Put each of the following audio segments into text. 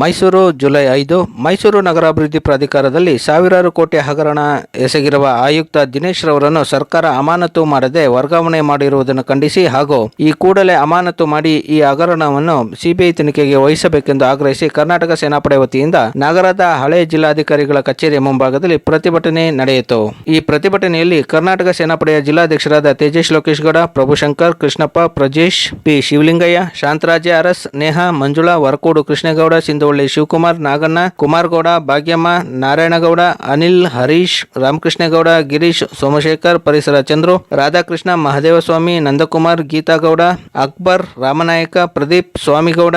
Mysuru July ಐದು, ಮೈಸೂರು ನಗರಾಭಿವೃದ್ಧಿ ಪ್ರಾಧಿಕಾರದಲ್ಲಿ ಸಾವಿರಾರು ಕೋಟಿ ಹಗರಣ ಎಸಗಿರುವ ಆಯುಕ್ತ ದಿನೇಶ್ ರವರನ್ನು ಸರ್ಕಾರ ಅಮಾನತು ಮಾಡದೆ ವರ್ಗಾವಣೆ ಮಾಡಿರುವುದನ್ನು ಖಂಡಿಸಿ ಹಾಗೂ ಈ ಕೂಡಲೇ ಅಮಾನತು ಮಾಡಿ ಈ ಹಗರಣವನ್ನು ಸಿಬಿಐ ತನಿಖೆಗೆ ವಹಿಸಬೇಕೆಂದು ಆಗ್ರಹಿಸಿ ಕರ್ನಾಟಕ ಸೇನಾಪಡೆ ವತಿಯಿಂದ ನಗರದ ಹಳೆ ಜಿಲ್ಲಾಧಿಕಾರಿಗಳ ಕಚೇರಿ ಮುಂಭಾಗದಲ್ಲಿ ಪ್ರತಿಭಟನೆ ನಡೆಯಿತು. ಈ ಪ್ರತಿಭಟನೆಯಲ್ಲಿ ಕರ್ನಾಟಕ ಸೇನಾಪಡೆಯ ಜಿಲ್ಲಾಧ್ಯಕ್ಷರಾದ ತೇಜೇಶ್ ಲೋಕೇಶ್ಗೌಡ ಪ್ರಭುಶಂಕರ್ ಕೃಷ್ಣಪ್ಪ, ಪ್ರಜೇಶ್ ಪಿ ಶಿವಲಿಂಗಯ್ಯ, ಶಾಂತರಾಜ ಅರಸ್, ನೇಹಾ ಮಂಜುಳಾ, ವರಕೋಡು ಕೃಷ್ಣೇಗೌಡ ಸಿಂಧವಳ್ಳಿ ಶಿವಕುಮಾರ್, ನಾಗಣ್ಣ, ಕುಮಾರಗೌಡ, ಭಾಗ್ಯಮ್ಮ, ನಾರಾಯಣಗೌಡ, ಅನಿಲ್, ಹರೀಶ್, ರಾಮಕೃಷ್ಣೇಗೌಡ, ಗಿರೀಶ್, ಸೋಮಶೇಖರ್, ಪರಿಸರ ಚಂದ್ರು, ರಾಧಾಕೃಷ್ಣ, ಮಹದೇವಸ್ವಾಮಿ, ನಂದಕುಮಾರ್, ಗೀತಾಗೌಡ, ಅಕ್ಬರ್, ರಾಮನಾಯಕ, ಪ್ರದೀಪ್, ಸ್ವಾಮಿಗೌಡ,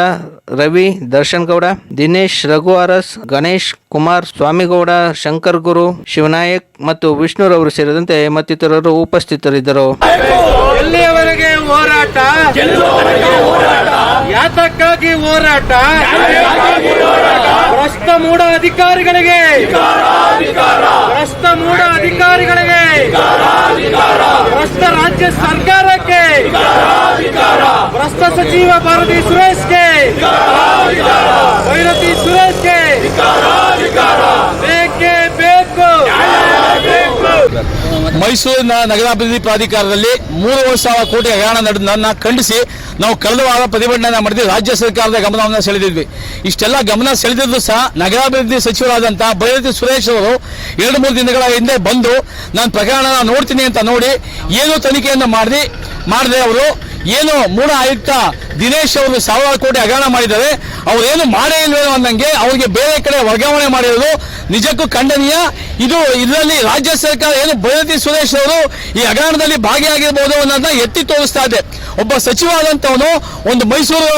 ರವಿ ದರ್ಶನ್ ಗೌಡ ದಿನೇಶ್, ರಘು ಅರಸ್, ಗಣೇಶ್, ಕುಮಾರ್, ಸ್ವಾಮಿಗೌಡ ಶಂಕರ್ ಗುರು ಶಿವನಾಯಕ್ ಮತ್ತು ವಿಷ್ಣುರವರು ಸೇರಿದಂತೆ ಮತ್ತಿತರರು ಉಪಸ್ಥಿತರಿದ್ದರು. ಹೋರಾಟ? ಯಾತಕ್ಕಾಗಿ ಹೋರಾಟ? ಭ್ರಷ್ಟ ಮೂಡ ಅಧಿಕಾರಿಗಳಿಗೆ. ಭ್ರಷ್ಟ ಮೂಡ ಅಧಿಕಾರಿಗಳಿಗೆ. ಭ್ರಷ್ಟ ರಾಜ್ಯ ಸರ್ಕಾರಕ್ಕೆ. ಭ್ರಷ್ಟ ಸಚಿವ ಭಾರತೀ ಸುರೇಶ್ಗೆ ಭೈರತಿ ಸುರೇಶ್ಗೆ ಬೇಕೇ ಬೇಕು ಮೈಸೂರಿನ ನಗರಾಭಿವೃದ್ಧಿ ಪ್ರಾಧಿಕಾರದಲ್ಲಿ ಮೂರುವರೆ ಸಾವಿರ ಕೋಟಿ ಹಗರಣ ನಡೆದನ್ನ ಖಂಡಿಸಿ ನಾವು ಕಳೆದ ವಾರ ಪ್ರತಿಭಟನೆ ಮಾಡಿದ್ವಿ. ರಾಜ್ಯ ಸರ್ಕಾರದ ಗಮನವನ್ನು ಸೆಳೆದಿದ್ವಿ. ಇಷ್ಟೆಲ್ಲ ಗಮನ ಸೆಳೆದಿದ್ದು ಸಹ ನಗರಾಭಿವೃದ್ಧಿ ಸಚಿವರಾದಂತಹ ಭೈರತಿ ಸುರೇಶ್ ಅವರು ಎರಡು ಮೂರು ದಿನಗಳ ಹಿಂದೆ ಬಂದು ನಾನು ಪ್ರಕರಣ ನೋಡ್ತೀನಿ ಅಂತ ನೋಡಿ ಏನು ತನಿಖೆಯನ್ನು ಮಾಡಿ ಮಾಡಿದೆ ಅವರು. ಏನು ಮೂಢ ಆಯುಕ್ತ ದಿನೇಶ್ ಅವರು ಸಾವಿರಾರು ಕೋಟಿ ಹಗರಣ ಮಾಡಿದ್ದಾರೆ. ಅವ್ರು ಏನು ಮಾಡೇ ಇಲ್ವೇನೋ ಅನ್ನಂಗೆ ಅವ್ರಿಗೆ ಬೇರೆ ಕಡೆ ವರ್ಗಾವಣೆ ಮಾಡಿರೋದು ನಿಜಕ್ಕೂ ಖಂಡನೀಯ. ಇದು ಇದರಲ್ಲಿ ರಾಜ್ಯ ಸರ್ಕಾರ ಏನು ಬೈರತಿ ಸುರೇಶ್ ಅವರು ಈ ಹಗರಣದಲ್ಲಿ ಭಾಗಿಯಾಗಿರ್ಬೋದು ಅನ್ನೋದನ್ನ ಎತ್ತಿ ತೋರಿಸ್ತಾ ಇದೆ. ಒಬ್ಬ ಸಚಿವ ಆದಂತವನು ಒಂದು ಮೈಸೂರು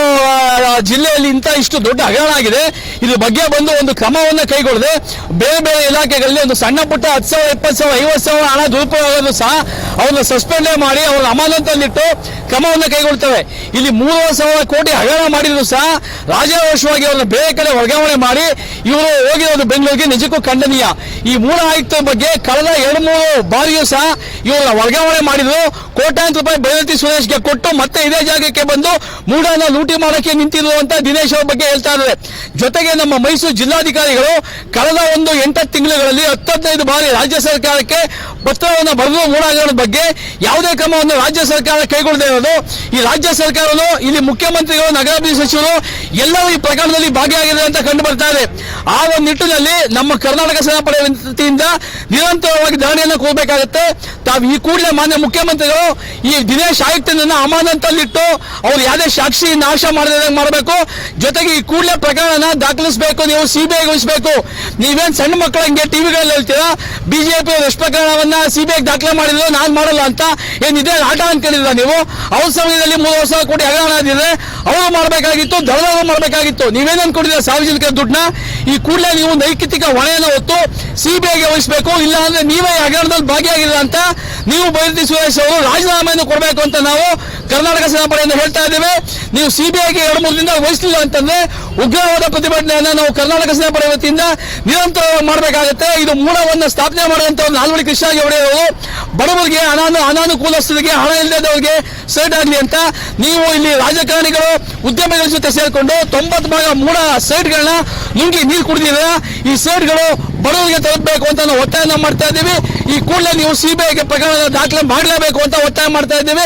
ಜಿಲ್ಲೆಯಲ್ಲಿ ಇಂಥ ಇಷ್ಟು ದೊಡ್ಡ ಹಗರಣ ಆಗಿದೆ. ಇದ್ರ ಬಗ್ಗೆ ಬಂದು ಒಂದು ಕ್ರಮವನ್ನು ಕೈಗೊಳ್ಳದೆ ಬೇರೆ ಬೇರೆ ಇಲಾಖೆಗಳಲ್ಲಿ ಒಂದು ಸಣ್ಣ ಪುಟ್ಟ ಹತ್ತು ಸಾವಿರ, ಇಪ್ಪತ್ತು ಸಾವಿರ, ಐವತ್ತು ಸಾವಿರ ಹಣ ದುರುಪಯೋಗ ಸಹ ಅವ್ರನ್ನ ಸಸ್ಪೆಂಡ್ ಮಾಡಿ, ಅವ್ರ ಅಮಾನತಲ್ಲಿಟ್ಟು ಕ್ರಮವನ್ನು ಕೈಗೊಳ್ತವೆ. ಇಲ್ಲಿ ಮೂರುವರೆ ಸಾವಿರ ಕೋಟಿ ಹಗರಣ ಮಾಡಿದ್ರು ಸಹ ರಾಜಾರೋಷವಾಗಿ ಅವ್ರನ್ನ ಬೇರೆ ಕಡೆ ವರ್ಗಾವಣೆ ಮಾಡಿ, ಇವರು ಹೋಗಿರೋದು ಬೆಂಗಳೂರಿಗೆ ನಿಜಕ್ಕೂ ಖಂಡನೀಯ. ಈ ಮೂಲ ಆಯುಕ್ತರ ಬಗ್ಗೆ ಕಳೆದ ಎರಡು ಮೂರು ಬಾರಿಯೂ ಸಹ ಇವರನ್ನ ವರ್ಗಾವಣೆ ಮಾಡಿದ್ರು. ಕೋಟ್ಯಾಂತರ ರೂಪಾಯಿ ಬೈರತಿ ಸುರೇಶ್ಗೆ ಕೊಟ್ಟು ಮತ್ತೆ ಇದೇ ಜಾಗಕ್ಕೆ ಬಂದು ಮೂಡನ ಲೂಟಿ ಮಾಡೋಕೆ ನಿಂತಿದ್ರು ಅಂತ ದಿನೇಶ್ ಅವರ ಬಗ್ಗೆ ಹೇಳ್ತಾ ಇದ್ದಾರೆ. ಜೊತೆಗೆ ನಮ್ಮ ಮೈಸೂರು ಜಿಲ್ಲಾಧಿಕಾರಿಗಳು ಕಳೆದ ಒಂದು ಎಂಟತ್ತು ತಿಂಗಳುಗಳಲ್ಲಿ ಹತ್ತದೈದು ಬಾರಿ ರಾಜ್ಯ ಸರ್ಕಾರಕ್ಕೆ ಪತ್ರವನ್ನು ಬರೆದು ಮೂಡಾಗಿರೋದ್ರ ಬಗ್ಗೆ ಯಾವುದೇ ಕ್ರಮವನ್ನು ರಾಜ್ಯ ಸರ್ಕಾರ ಕೈಗೊಳ್ಳದೇ ಇರೋದು. ಈ ರಾಜ್ಯ ಸರ್ಕಾರವನ್ನು ಇಲ್ಲಿ ಮುಖ್ಯಮಂತ್ರಿಗಳು, ನಗರಾಭಿವೃದ್ಧಿ ಸಚಿವರು ಎಲ್ಲರೂ ಈ ಪ್ರಕರಣದಲ್ಲಿ ಭಾಗಿಯಾಗಿದೆ ಅಂತ ಕಂಡು ಬರ್ತಾ ಇದೆ. ಆ ಒಂದು ನಿಟ್ಟಿನಲ್ಲಿ ನಮ್ಮ ಕರ್ನಾಟಕ ಸೇನಾಪಡೆ ವತಿಯಿಂದ ನಿರಂತರವಾಗಿ ಧರಣಿಯನ್ನು ಕೂಡಬೇಕಾಗುತ್ತೆ. ತಾವು ಈ ಕೂಡಲೇ ಮಾನ್ಯ ಮುಖ್ಯಮಂತ್ರಿಗಳು ಈ ದಿನೇಶ್ ಆಯುಕ್ತನನ್ನು ಅಮಾನತಲ್ಲಿಟ್ಟು ಅವ್ರು ಯಾವುದೇ ಸಾಕ್ಷಿ ನಾಶ ಮಾಡಿದಂಗೆ ಮಾಡಬೇಕು. ಜೊತೆಗೆ ಈ ಕೂಡಲೇ ಪ್ರಕರಣ ದಾಖಲಿಸಬೇಕು, ನೀವು ಸಿಬಿಐ ಗೊಳಿಸಬೇಕು ನೀವೇನು ಸಣ್ಣ ಮಕ್ಕಳ ಹಂಗೆ ಟಿವಿಗಳಲ್ಲಿ ಹೇಳ್ತೀರಾ? ಬಿಜೆಪಿ ಎಷ್ಟು ಸಿಬಿಐ ದಾಖಲೆ ಮಾಡಿದ್ರೆ ನಾನು ಮಾಡಲ್ಲ ಅಂತ ಏನಿದೆ ಆಟ ಅನ್ಕೊಂಡಿದ್ರ ನೀವು? ಅವ್ರ ಸಮಯದಲ್ಲಿ ಮೂರು ವರ್ಷ ಕೋಟಿ ಹಗರಣ ಆಗಿದೆ. ಅವರು ಮಾಡಬೇಕಾಗಿತ್ತು, ದಳದವರು ಮಾಡಬೇಕಾಗಿತ್ತು. ನೀವೇನ್ ಅನ್ಕೊಂಡಿದ್ರೆ ಸಾರ್ವಜನಿಕ ದುಡ್ಡನ್ನ? ಈ ಕೂಡಲೇ ನೀವು ನೈತಿಕ ಹೊಣೆಯನ್ನು ಹೊತ್ತು ಸಿಬಿಐಗೆ ವಹಿಸಬೇಕು ಇಲ್ಲ ಅಂದ್ರೆ ನೀವೇ ಹಗರಣದಲ್ಲಿ ಭಾಗಿಯಾಗಿಲ್ಲ ಅಂತ ನೀವು ಬೈರತಿ ಸುರೇಶ್ ಅವರು ರಾಜೀನಾಮೆಯನ್ನು ಕೊಡಬೇಕು ಅಂತ ನಾವು ಕರ್ನಾಟಕ ಸೇನಾಪಡೆಯಿಂದ ಹೇಳ್ತಾ ಇದ್ದೇವೆ, ನೀವು ಸಿಬಿಐಗೆ ಎರಡು ಮೂರು ದಿನ ವಹಿಸಲಿಲ್ಲ ಅಂತಂದ್ರೆ ಉಗ್ರವಾದ ಪ್ರತಿಭಟನೆಯನ್ನ ನಾವು ಕರ್ನಾಟಕ ಸೇನಾಪಡೆ ವತಿಯಿಂದ ನಿರಂತರ ಮಾಡಬೇಕಾಗುತ್ತೆ. ಇದು ಮೂಲವನ್ನು ಸ್ಥಾಪನೆ ಮಾಡುವಂತ ಒಂದು ನಾಲ್ವಡಿ ಕೃಷ್ಣಾಗಿ ಹೊಡೆಯೋರು ಬಡವರಿಗೆ ಅನಾನು, ಅನಾನುಕೂಲಸ್ಥರಿಗೆ ಹಣ ಇಲ್ಲದವರಿಗೆ ಸೈಡ್ ಆಗಲಿ ಅಂತ ನೀವು ಇಲ್ಲಿ ರಾಜಕಾರಣಿಗಳು, ಉದ್ಯಮಿಗಳ ಜೊತೆ ಸೇರಿಕೊಂಡು ತೊಂಬತ್ತು ಭಾಗ ಮೂಲ ಸೈಟ್ಗಳನ್ನ ನುಂಗಿ ನೀರು ಕುಡಿದಿದ್ದೀರಾ ಈ ಸೈಟ್ಗಳು ಬಡವರಿಗೆ ತಲುಪಬೇಕು ಅಂತ ನಾವು ಒತ್ತಾಯನ ಮಾಡ್ತಾ ಇದ್ದೀವಿ. ಈ ಕೂಡಲೇ ನೀವು ಸಿಬಿಐಗೆ ಪ್ರಕರಣ ದಾಖಲೆ ಮಾಡಲೇಬೇಕು ಅಂತ ಒತ್ತಾಯ ಮಾಡ್ತಾ ಇದ್ದೀವಿ.